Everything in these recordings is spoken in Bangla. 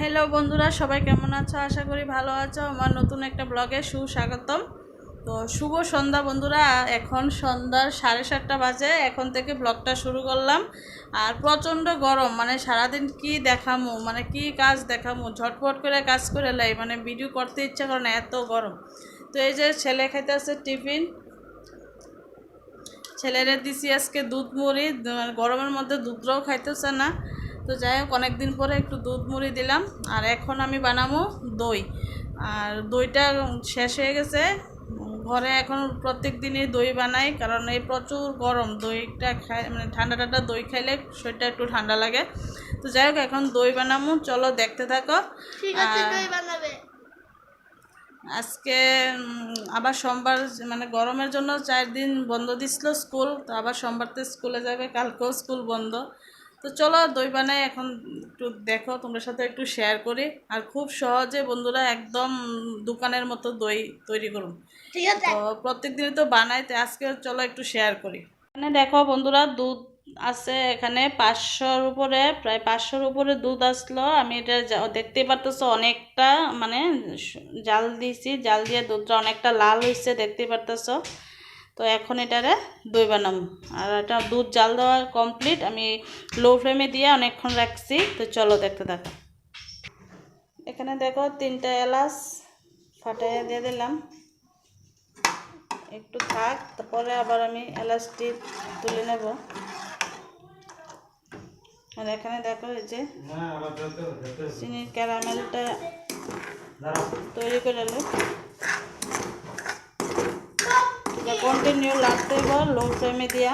হ্যালো বন্ধুরা, সবাই কেমন আছো? আশা করি ভালো আছো। আমার নতুন একটা ব্লগে সুস্বাগতম। তো শুভ সন্ধ্যা বন্ধুরা, এখন সন্ধ্যার সাড়ে সাতটা বাজে, এখন থেকে ব্লগটা শুরু করলাম। আর প্রচণ্ড গরম মানে সারাদিন কি দেখামো মানে কি কাজ দেখামো, ঝটপট করে কাজ করে লাই মানে ভিডিও করতে ইচ্ছা করে না, এত গরম। তো এই যে ছেলে খাইতেছে টিফিন। ছেলেরে দিছি আজকে দুধ মুড়ি গরমের মধ্যে দুধটাও খাইতেছে না। তো যাই হোক অনেকদিন পরে একটু দুধ মুড়ি দিলাম আর এখন আমি বানাবো দই। আর দইটা শেষ হয়ে গেছে। ঘরে এখন প্রত্যেক দিনই দই বানাই কারণ এই প্রচুর গরম। দইটা খাই মানে ঠান্ডা ঠান্ডা দই খাইলে শরীরটা একটু ঠান্ডা লাগে। তো যাই হোক এখন দই বানাবো। চলো দেখতে থাকো। আর- আজকে আবার সোমবার মানে গরমের জন্য চার দিন বন্ধ দিছিল স্কুল তো আবার সোমবারতে স্কুলে যাবে। কালকেও স্কুল বন্ধ। তো চলো দই বানাই এখন একটু দেখো তোমাদের সাথে একটু শেয়ার করি। আর খুব সহজে বন্ধুরা একদম দোকানের মতো দই তৈরি করুন। ঠিক আছে। তো প্রত্যেক দিনই তো বানাই তো আজকে চলো একটু শেয়ার করি। এখানে দেখো বন্ধুরা দুধ আছে এখানে পাঁচশোর উপরে প্রায় পাঁচশোর উপরে দুধ আসলো। আমি এটা দেখতেই পারতেছো অনেকটা মানে জাল দিয়েছি জাল দিয়ে দুধটা অনেকটা লাল হয়েছে দেখতেই পারতেছো। তো এখন এটারে দই বানাবো। আর এটা দুধ জাল দেওয়া কমপ্লিট আমি লো ফ্লেমে দিয়ে অনেকক্ষণ রাখছি। তো চলো দেখতে থাকো। এখানে দেখো তিনটা এলাচ ফাটাইয়া দিয়ে দিলাম। একটু থাক, তারপরে আবার আমি এলাচটি তুলে নেব। আর এখানে দেখো এই যে চিনির ক্যারামেলটা তৈরি করে নেব কন্টিনিউ লাগতে লো ফ্লেমে দিয়া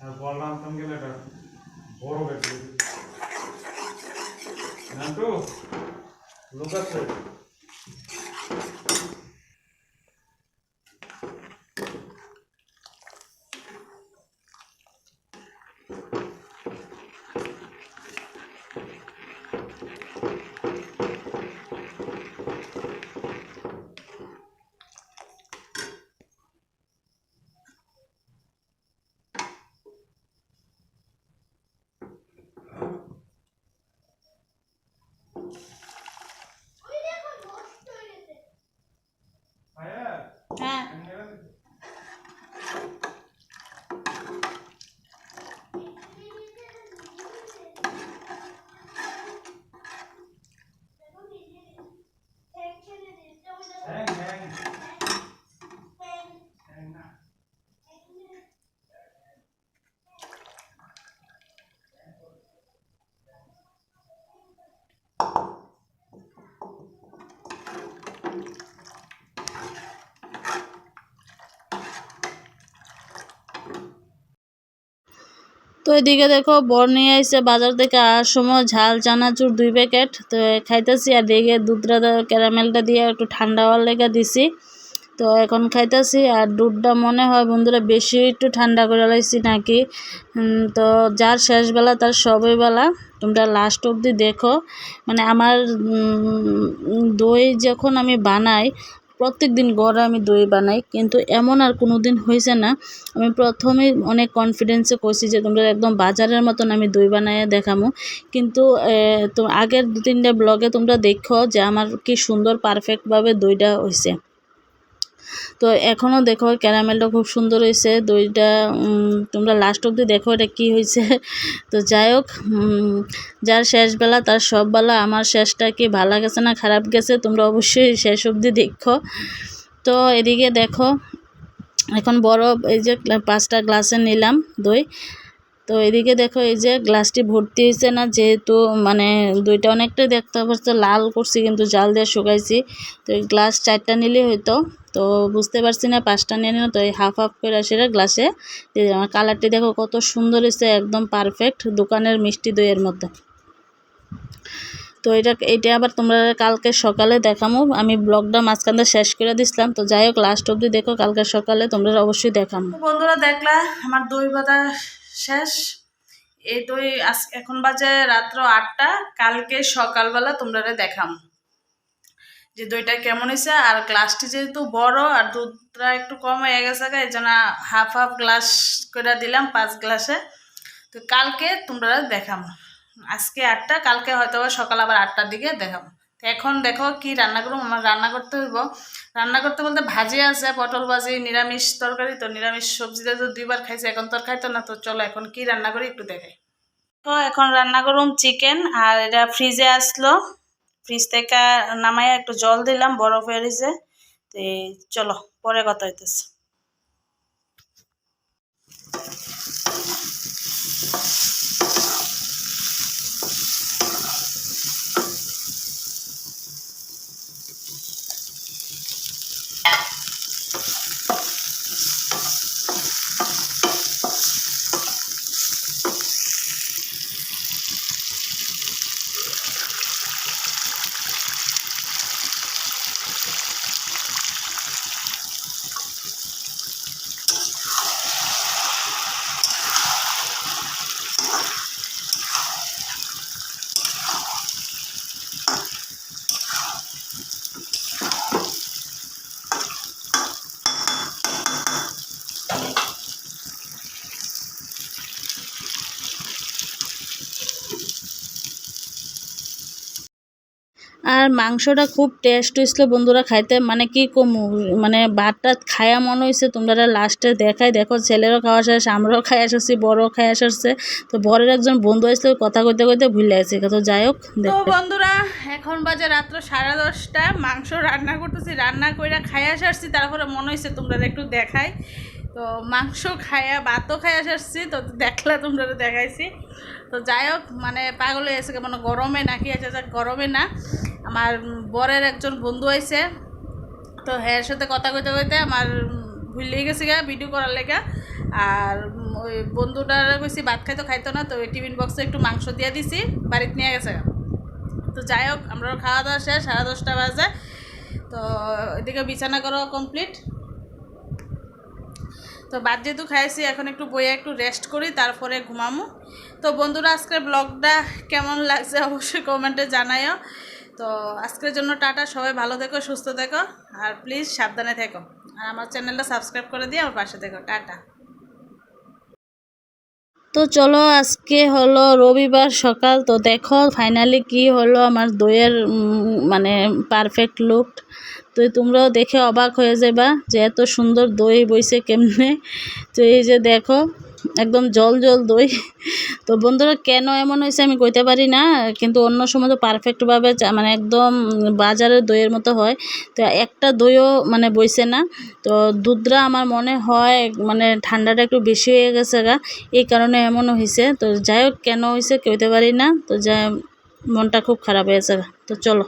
আর বললাম তোমাকে এটা বড় ব্যাটারি নান্টু লোক আছে ভাইয়া হ্যাঁ হ্যাঁ হ্যাঁ হ্যাঁ না তো এদিকে দেখো, বর নিয়ে এসে বাজার থেকে আসার সময় ঝাল, চানাচুর দুই প্যাকেট। তো খাইতেছি আর দিকে দুধটা ক্যারামেলটা দিয়ে একটু ঠান্ডা হওয়ার লেগে দিছি। তো এখন খাইতেছি আর দুধটা মনে হয় বন্ধুরা বেশি একটু ঠান্ডা করে লাইছি নাকি। তো যার শেষ বেলা তার সবই বেলা। তোমরা লাস্ট অবধি দেখো। মানে আমার দই যখন আমি বানাই প্রত্যেক দিন গড়ে আমি দই বানাই, কিন্তু এমন আর কোনো দিন হয়েছে না। আমি প্রথমেই অনেক কনফিডেন্সে কইছি যে, তোমরা একদম বাজারের মতন আমি দই বানাইয়া দেখামো। কিন্তু তো আগের দু তিনটা ব্লগে তোমরা দেখো যে, আমার কি সুন্দর পারফেক্টভাবে দইটা হয়েছে তো এখনও দেখো ক্যারামেলটা খুব সুন্দর হয়েছে। দইটা তোমরা লাস্ট অবধি দেখো এটা কী হয়েছে। তো যাই হোক যার শেষ বেলা, তার সব বেলা, আমার শেষটা কি ভালো গেছে না খারাপ গেছে, তোমরা অবশ্যই শেষ অবধি দেখো। তো এদিকে দেখো, এখন বড় এই যে পাঁচটা গ্লাসে নিলাম দই। তো এদিকে দেখো এই যে গ্লাসটি ভর্তি হয়েছে না, যেহেতু মানে দইটা অনেকটাই দেখতে পাচ্ছ লাল করছি কিন্তু জাল দিয়ে শুকাইছি। তো এই গ্লাস চারটা নিলেই হয়তো, তো বুঝতে পারছি না, পাঁচটা নিয়ে নিলাম তো এই হাফ হাফ করে সেটা গ্লাসে দিলাম। কালারটি দেখো কত সুন্দর হয়েছে, একদম পারফেক্ট দোকানের মিষ্টি দইয়ের মধ্যে। তো এটা এটা আবার তোমরা কালকে সকালে দেখামো। আমি ব্লগটা মাঝখানটা শেষ করে দিছিলাম, তো যাই হোক লাস্ট অবধি দেখো, কালকে সকালে তোমরা অবশ্যই দেখামো। বন্ধুরা দেখলা, আমার দই বাতা শেষ। এই দই আজ এখন বাজে রাত্র আটটা। কালকে সকালবেলা তোমরা দেখাম যে দইটা কেমন হয়েছে আর গ্লাসটি যেহেতু বড় আর দুধটা একটু কম হয়ে গেছে এই জন্য হাফ হাফ গ্লাস করে দিলাম, পাঁচ গ্লাসে। তো কালকে তোমরা দেখাম। আজকে আটটা, কালকে হয়তো সকাল আবার আটটার দিকে দেখাম। এখন দেখো কি রান্না করব? আমার রান্না করতে হইব। রান্না করতে বলতে ভাজি আছে, পটল ভাজি, নিরামিষ তরকারি। তো নিরামিষ সবজিটা তো দুইবার খাইছে, এখন তো খাইতো না, তো চলো এখন কি রান্না করি একটু দেখাই। তো এখন রান্না করুম চিকেন, আর এটা ফ্রিজে আসলো। ফ্রিজ থেকে নামাইয়া একটু জল দিলাম বরফ এরিছে তো চলো, পরে কথা হইতেছে। আর মাংসটা খুব টেস্ট হয়েছিল বন্ধুরা খাইতে। মানে কি কমু মানে ভাতটা খায়া মনে হয়েছে তোমরা লাস্টে দেখাই। দেখো ছেলেরও খাওয়া শেষ আমরাও খাই আসছি বড়ও খাই আসছে। তো বরের একজন বন্ধু আসলে কথা কইতে কইতে ভুলে আছে তো যাই হোক তো বন্ধুরা এখন বাজে রাত্র সাড়ে দশটা। মাংস রান্না করতেছি রান্না কইরা খাইয়া আসছি। তারপরে মনে হয়েছে তোমরা একটু দেখাই। তো মাংস খাইয়া ভাতও খাইয়া আসছি। তো দেখলা তোমরা দেখাইছি। তো যাই হোক মানে পাগল হয়ে গেছে মানে গরমে নাকি আছে যাক গরমে না। আমার বরের একজন বন্ধু আইছে, তো হ্যাঁ সাথে কথা কইতে কইতে আমার ভুলে গেছে গা ভিডিও করার লেগা। আর ওই বন্ধুটার কইছি, ভাত খাইতো খাইতো না, তো ওই টিফিন বক্সে একটু মাংস দিয়ে দিছি, বাড়িতে নিয়ে গেছে। তো যাই হোক আমরা খাওয়া দাওয়া শেষ, সাড়ে দশটা বাজে। তো এদিকে বিছানা করো কমপ্লিট তো বাদ যেহেতু খাইছি, এখন একটু বইয়ে একটু রেস্ট করি, তারপরে ঘুমামো। তো বন্ধুরা, আজকের ব্লগটা কেমন লাগছে অবশ্যই কমেন্টে জানাইও। তো আজকের জন্য টাটা, সবাই ভালো থেকো, সুস্থ থেকো, আর প্লিজ সাবধানে থেকো। আর আমার চ্যানেলটা সাবস্ক্রাইব করে দিয়ে আমার পাশে থেকো। টাটা। তো চলো, আজকে হলো রবিবার সকাল, তো দেখো ফাইনালি কি হলো আমার দইয়ের মানে পারফেক্ট লুক তো তোমরাও দেখে অবাক হয়ে যাবা যে এত সুন্দর দই বইছে কেমনে। তো এই যে দেখো একদম জল জল দই। তো বন্ধুরা, কেন এমন হয়েছে আমি কইতে পারি না, কিন্তু অন্য সময় তো পারফেক্টভাবে মানে একদম বাজারের দইয়ের মতো হয়। তো একটা দইও মানে বইছে না। তো দুধরা আমার মনে হয় মানে ঠান্ডাটা একটু বেশি হয়ে গেছে গা, এই কারণে এমনও হয়েছে তো যাই হোক, কেন হয়েছে কইতে পারি না। তো যা মনটা খুব খারাপ হয়েছে। তো চলো।